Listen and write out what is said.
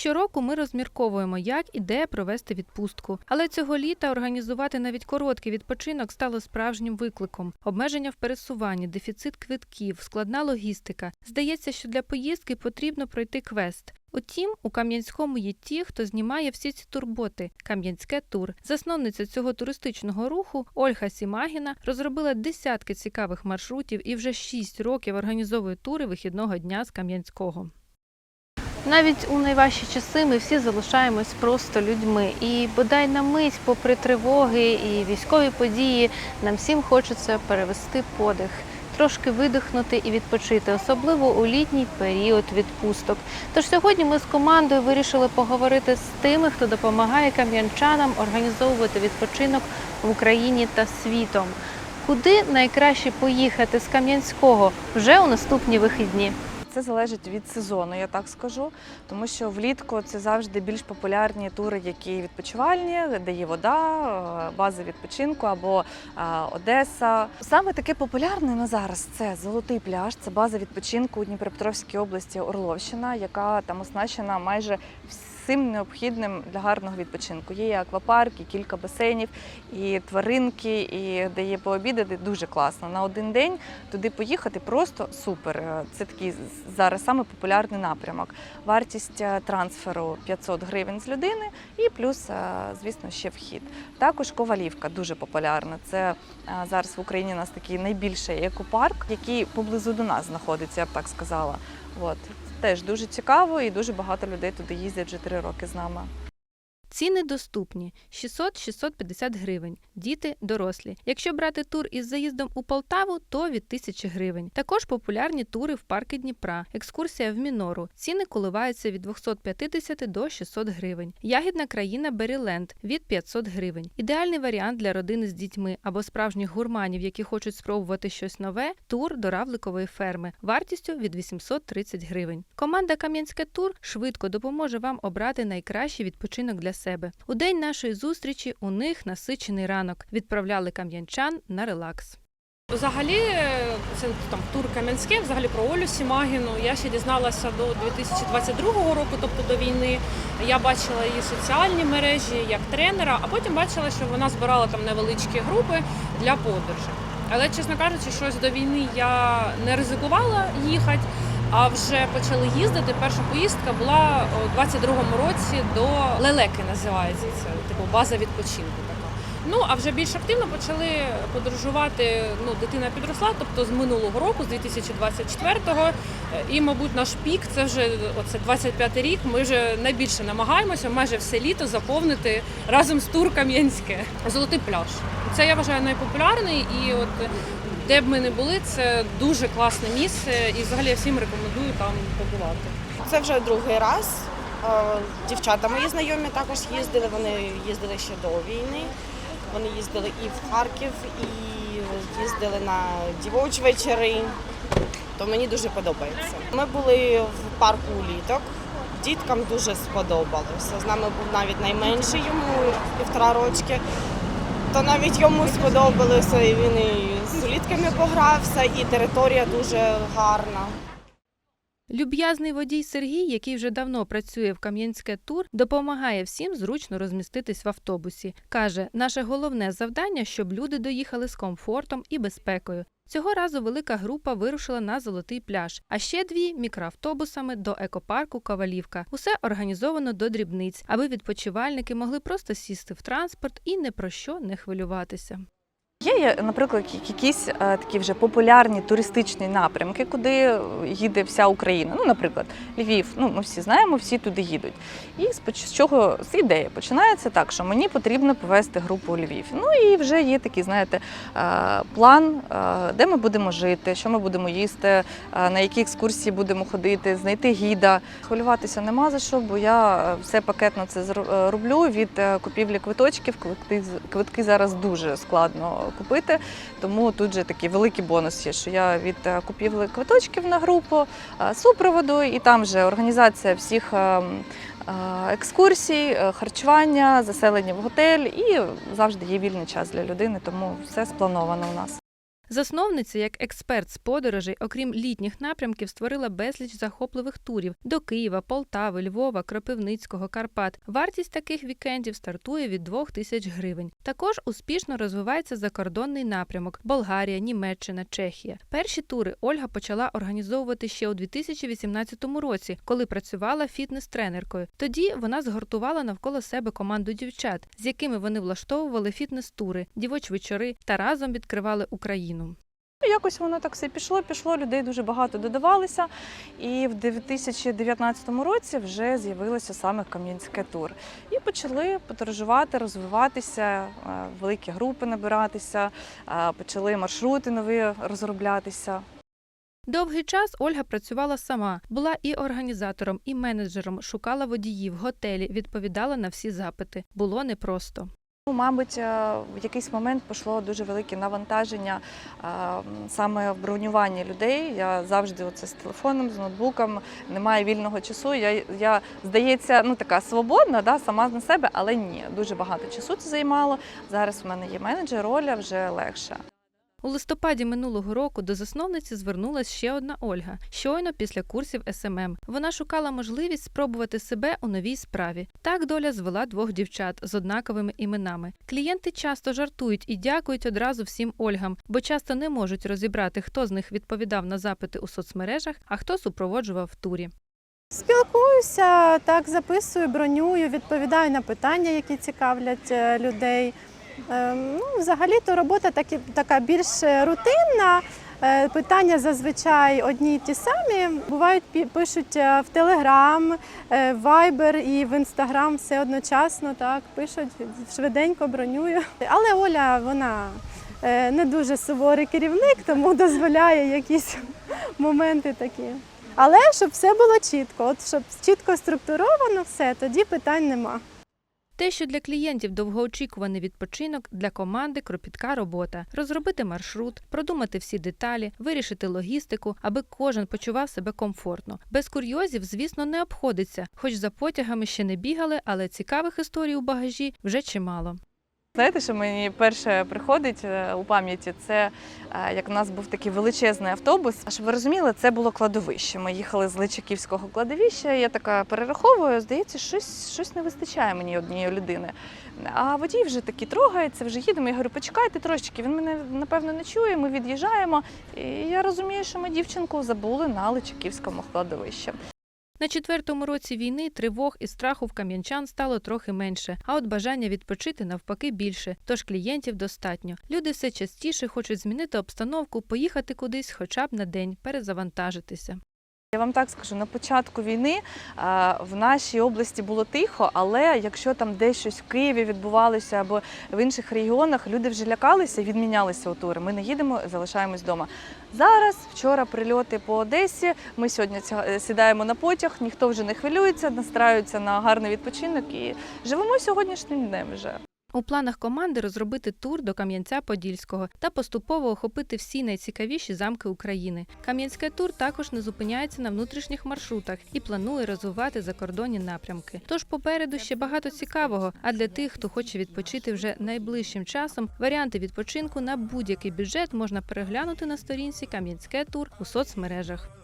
Щороку ми розмірковуємо, як і де провести відпустку. Але цього літа організувати навіть короткий відпочинок стало справжнім викликом. Обмеження в пересуванні, дефіцит квитків, складна логістика. Здається, що для поїздки потрібно пройти квест. Утім, у Кам'янському є ті, хто знімає всі ці турботи. Кам'янське тур. Засновниця цього туристичного руху Ольга Сімагіна розробила десятки цікавих маршрутів і вже шість років організовує тури вихідного дня з Кам'янського. Навіть у найважчі часи ми всі залишаємось просто людьми. І бодай на мить, попри тривоги і військові події, нам всім хочеться перевести подих, трошки видихнути і відпочити, особливо у літній період відпусток. Тож сьогодні ми з командою вирішили поговорити з тими, хто допомагає кам'янчанам організовувати відпочинок в Україні та світом. Куди найкраще поїхати з Кам'янського вже у наступні вихідні? Це залежить від сезону, я так скажу. Тому що влітку це завжди більш популярні тури, які відпочивальні, де є вода, база бази відпочинку або е, Одеса. Саме таке популярне на зараз це золотий пляж, це база відпочинку у Дніпропетровській області Орловщина, яка там оснащена майже всім необхідним для гарного відпочинку. Є аквапарк, і кілька басейнів, і тваринки, і де є пообідати. Дуже класно. На один день туди поїхати просто супер. Це такий зараз саме популярний напрямок. Вартість е, трансферу 500 гривень з людини, і плюс, е, звісно, ще вхід. Також ковалівка дуже популярна. Це е, зараз в Україні у нас такий найбільший екопарк, який поблизу до нас знаходиться, я б так сказала. От. Теж дуже цікаво і дуже багато людей туди їздять вже три роки з нами. Ціни доступні 600-650 гривень. Діти дорослі. Якщо брати тур із заїздом у Полтаву, то від 1000 гривень. Також популярні тури в парки Дніпра, екскурсія в Мінору. Ціни коливаються від 250 до 600 гривень. Ягідна країна Беріленд від 500 гривень. Ідеальний варіант для родини з дітьми або справжніх гурманів, які хочуть спробувати щось нове. Тур до равликової ферми вартістю від 830 гривень. Команда Кам'янське тур швидко допоможе вам обрати найкращий відпочинок для себе. У день нашої зустрічі у них насичений ранок. Відправляли кам'янчан на релакс. Взагалі, е, це там тур Кам'янське, взагалі про Олю Сімагіну. Я ще дізналася до 2022 року, тобто до війни. Я бачила її соціальні мережі як тренера, а потім бачила, що вона збирала там невеличкі групи для подорожей. Але, чесно кажучи, щось до війни я не ризикувала їхати. А вже почали їздити. Перша поїздка була у 22-му році до Лелеки, називається це, типу база відпочинку така. Ну а вже більш активно почали подорожувати. Ну, дитина підросла, тобто з минулого року, з 2024-го. Е, І, мабуть, наш пік це вже оце 25-й рік. Ми вже найбільше намагаємося майже все літо заповнити разом з тур Кам'янське. Золотий пляж. Це я вважаю найпопулярний. І от де б ми не були, це дуже класне місце. І взагалі я всім рекомендую там побувати. Це вже другий раз. Е, Дівчата мої знайомі також їздили. Вони їздили ще до війни. Вони їздили і в Харків, і їздили на дівочі вечори. То мені дуже подобається. Ми були в парку літок. Діткам дуже сподобалося. З нами був навіть найменший йому півтора рочки. То навіть йому сподобалося, і він і з улітками погрався, і територія дуже гарна. Люб'язний водій Сергій, який вже давно працює в Кам'янське тур, допомагає всім зручно розміститись в автобусі. Каже, наше головне завдання, щоб люди доїхали з комфортом і безпекою. Цього разу велика група вирушила на золотий пляж, а ще дві мікроавтобусами до екопарку Кавалівка. Усе організовано до дрібниць, аби відпочивальники могли просто сісти в транспорт і не про що не хвилюватися. Є, наприклад, якісь е, такі вже популярні туристичні напрямки, куди їде вся Україна. Ну, наприклад, Львів. Ну, ми всі знаємо, всі туди їдуть. І з чого з ідея починається так, що мені потрібно повести групу у Львів. Ну і вже є такий, знаєте, е, план, е, де ми будемо жити, що ми будемо їсти, на які екскурсії будемо ходити, знайти гіда. Хвилюватися нема за що, бо я все пакетно це роблю від купівлі квиточків. Квитки зараз дуже складно купити, тому тут же такий великий бонус є, що я від купівли квиточків на групу, е, супроводу, і там же організація всіх. е, е, Екскурсій, е, харчування, заселення в готель і завжди є вільний час для людини, тому все сплановано у нас. Засновниця, як експерт з подорожей, окрім літніх напрямків, створила безліч захопливих турів до Києва, Полтави, Львова, Кропивницького, Карпат. Вартість таких вікендів стартує від 2 тисяч гривень. Також успішно розвивається закордонний напрямок Болгарія, Німеччина, Чехія. Перші тури Ольга почала організовувати ще у 2018 році, коли працювала фітнес-тренеркою. Тоді вона згуртувала навколо себе команду дівчат, з якими вони влаштовували фітнес-тури, дівоч вечори та разом відкривали Україну. Якось воно так все пішло, пішло, людей дуже багато додавалося. І в 2019 році вже з'явилося саме Кам'янське тур. І почали подорожувати, розвиватися, е, великі групи набиратися, е, почали маршрути нові розроблятися. Довгий час Ольга працювала сама, була і організатором, і менеджером, шукала водіїв, готелі, відповідала на всі запити. Було непросто. Ну, Мабуть, е, в якийсь момент пішло дуже велике навантаження е, саме в бронюванні людей. Я завжди оце з телефоном, з ноутбуком, немає вільного часу. Я, я здається, ну така свободна, да, сама на себе, але ні, дуже багато часу це займало. Зараз в мене є менеджер, роля вже легше. У листопаді минулого року до засновниці звернулась ще одна Ольга, щойно після курсів СММ. Вона шукала можливість спробувати себе у новій справі. Так доля звела двох дівчат з однаковими іменами. Клієнти часто жартують і дякують одразу всім Ольгам, бо часто не можуть розібрати, хто з них відповідав на запити у соцмережах, а хто супроводжував в турі. Спілкуюся, так записую, бронюю, відповідаю на питання, які цікавлять е, людей. Ем, Ну, взагалі-то робота такі, така більш рутинна. Е, Питання зазвичай одні й ті самі. Бувають пишуть е, в Телеграм, е, в Viber і в Інстаграм все одночасно. Так пишуть швиденько бронюю. Але Оля вона е, не дуже суворий керівник, тому дозволяє якісь моменти такі. Але щоб все було чітко, от щоб чітко структуровано все, тоді питань нема. Те, що для клієнтів довгоочікуваний відпочинок, для команди кропітка робота розробити маршрут, продумати всі деталі, вирішити логістику, аби кожен почував себе комфортно. Без курйозів, звісно, не обходиться, хоч за потягами ще не бігали, але цікавих історій у багажі вже чимало. Знаєте, що мені перше приходить е, у пам'яті, це е, як у нас був такий величезний автобус. А щоб ви розуміли, це було кладовище. Ми їхали з Личаківського кладовища. Я така перераховую, здається, щось, щось не вистачає мені однієї людини. А водій вже такий трогається, вже їдемо. Я говорю, почекайте трошечки. Він мене напевно не чує. Ми від'їжджаємо. І я розумію, що ми дівчинку забули на Личаківському кладовищі. На четвертому році війни тривог і страху в кам'янчан стало трохи менше, а от бажання відпочити навпаки більше, тож клієнтів достатньо. Люди все частіше хочуть змінити обстановку, поїхати кудись хоча б на день, перезавантажитися. Я вам так скажу, на початку війни е, в нашій області було тихо, але якщо там десь щось в Києві відбувалося або в інших регіонах, люди вже лякалися і відмінялися у тури. Ми не їдемо, залишаємось вдома. Зараз вчора прильоти по Одесі. Ми сьогодні е, сідаємо на потяг, ніхто вже не хвилюється, настраюється на гарний відпочинок і живемо сьогоднішнім днем вже. У планах команди розробити тур до Кам'янця-Подільського та поступово охопити всі найцікавіші замки України. Кам'янське тур також не зупиняється на внутрішніх маршрутах і планує розвивати закордонні напрямки. Тож попереду ще багато цікавого. А для тих, хто хоче відпочити вже найближчим часом, варіанти відпочинку на будь-який бюджет можна переглянути на сторінці Кам'янське тур у соцмережах.